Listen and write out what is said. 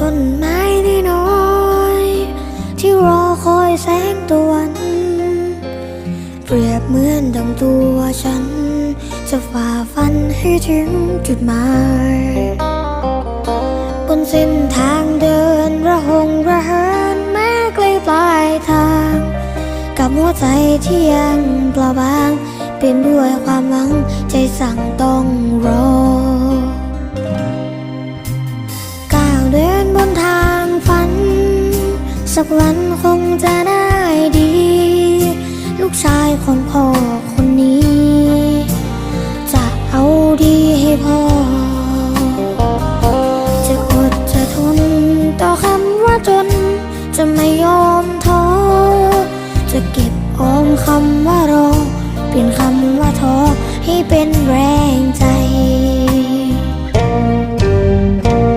ต้นไม้น้อยที่รอคอยแสงตะวัน เปรียบเหมือนดังตัวฉัน จะฝ่าฟันให้ถึงจุดหมาย บนเส้นทางเดินระหงระเหินแม้ไกลปลายทาง กับหัวใจที่ยังเปล่าบาง เป็นด้วยความหวังใจสั่งต้อ สักวันคงจะได้ดี ลูกชายของพ่อคนนี้ จะเอาดีให้พ่อ จะอดจะทนต่อคำว่าจน จะไม่ยอมท้อ จะเก็บออมคำว่ารอ เปลี่ยนคำว่าท้อให้เป็น